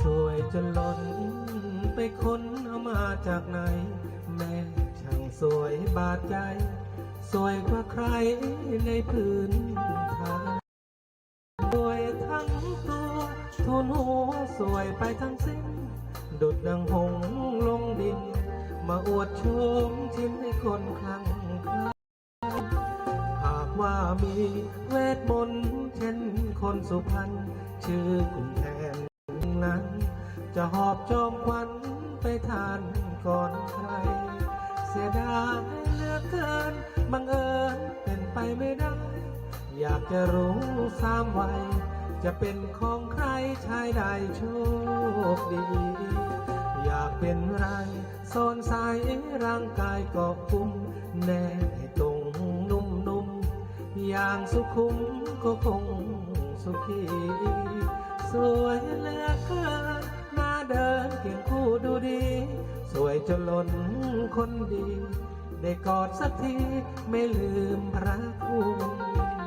สวยจนล้นไปค้นเอามาจากไหน แม่ช่างสวยบาดใจ สวยกว่าใครในพื้นทางสวยทั้งตัวทุนหัวสวยไปทั้งสิ้น ดุดดังหงลงดิน มาอวดโชมชิมให้คนคลั่งคล้หากว่ามีเวทมนต์เช่นคนสุพรรณชื่อคุณแทนนั้น จะหอบจอมควันไปทานก่อนใคร เสียดายเหลือเกินบังเอิญเป็นไปไม่ได้ อยากจะรู้สามวัยจะเป็นของใครชายใดโชคดี โซนใสร่างกายก็คุ้มแน่ให้ตรงนุ่มนุ่มๆอย่างสุขุมก็คงสุขีสวยเหลือเกินหน้าเดินเคียงคู่ดูดี สวยจนล้นคนดี ได้กอดสักทีไม่ลืมพระคุณ